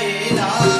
Sai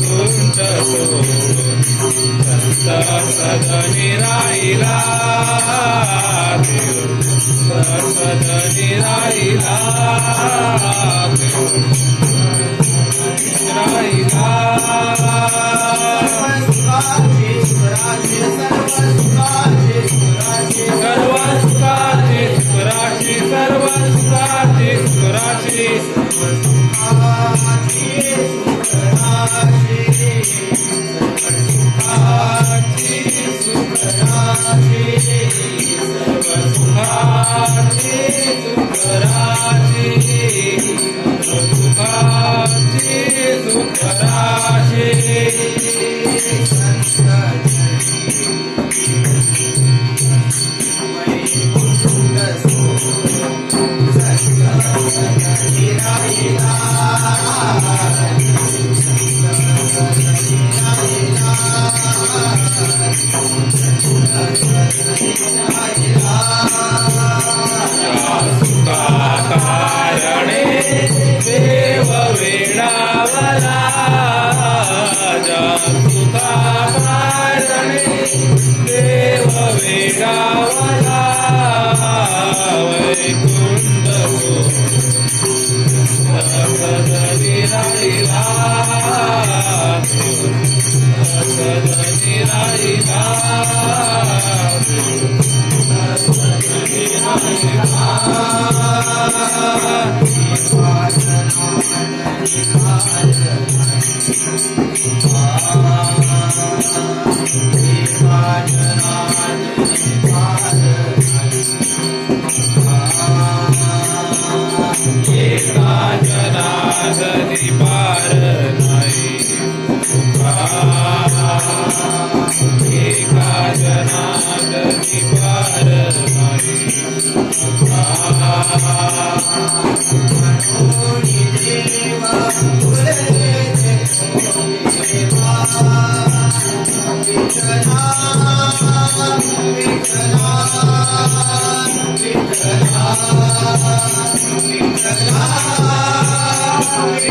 गुंतलो सद निराईला सद निराईला निराईला सर्व सुखा सर्वसाची सुराची. सुराची सर्वसुखाची सुराची.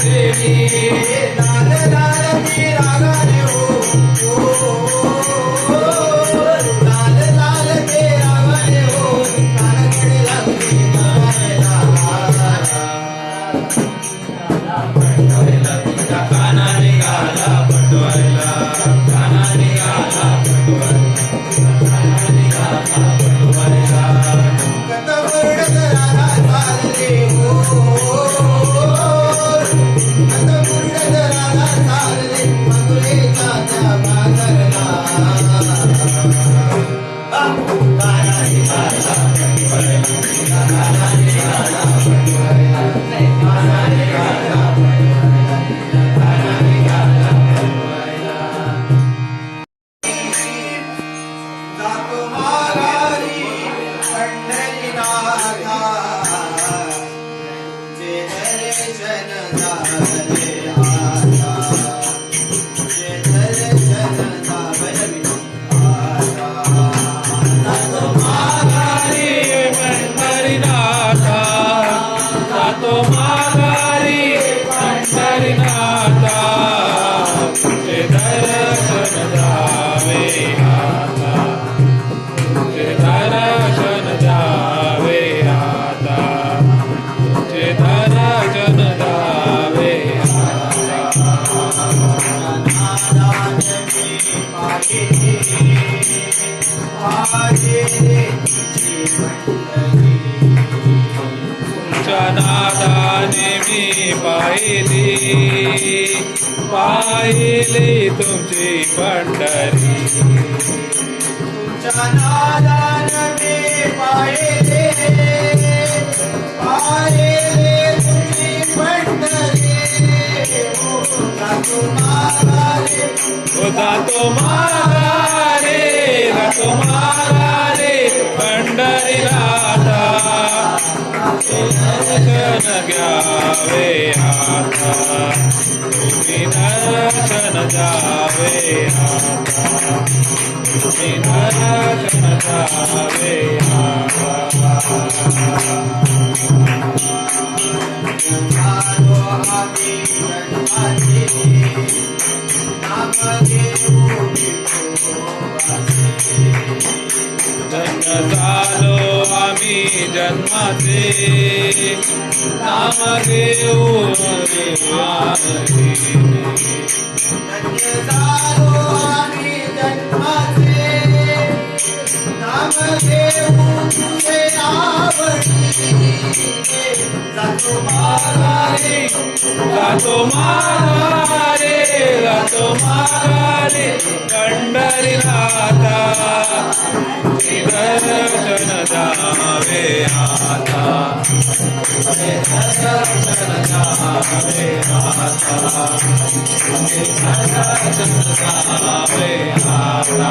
ராகவே ராகவே नादाने मी पाहिली. पाहिली तुमची पंढरी. नादान मी पाहिले. पाहिले तुमची पंढरी. हो जातो मागारे पंढरीला दर्शन घ्यावे आता तुम्ही दर्शन जावे आता तुम्ही दर्शन जावे आता જન્મથી નામ દેવું જન્મ દેવું धन्य झालो आम्ही जन्माचे नाम घेऊ जातो पंढरीनाथा दर्शन जावे आता दर्शन जावे आता दर्शन जावे आता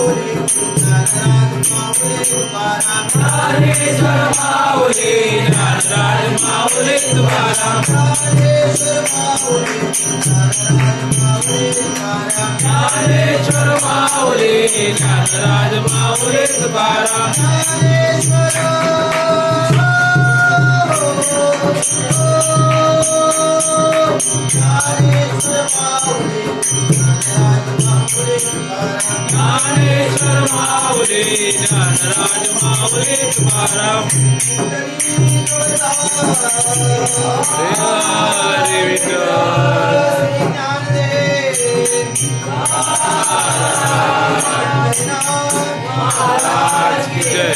माऊली ज्ञानराज माऊली तुकाराम ज्ञानेश्वर माऊली ज्ञानराज माऊली तुकाराम ज्ञानेश्वर माऊली ज्ञानराज माऊली तुकाराम ज्ञानेश्वर माऊली ज्ञानराज माऊली तुकाराम ज्ञानेश्वर ज्ञानेश्वर माऊली ज्ञानराज माऊली तुकाराम ज्ञानेश्वर माऊली ज्ञानराज माऊली तुकाराम हरे विठ्ठल महाराज की जय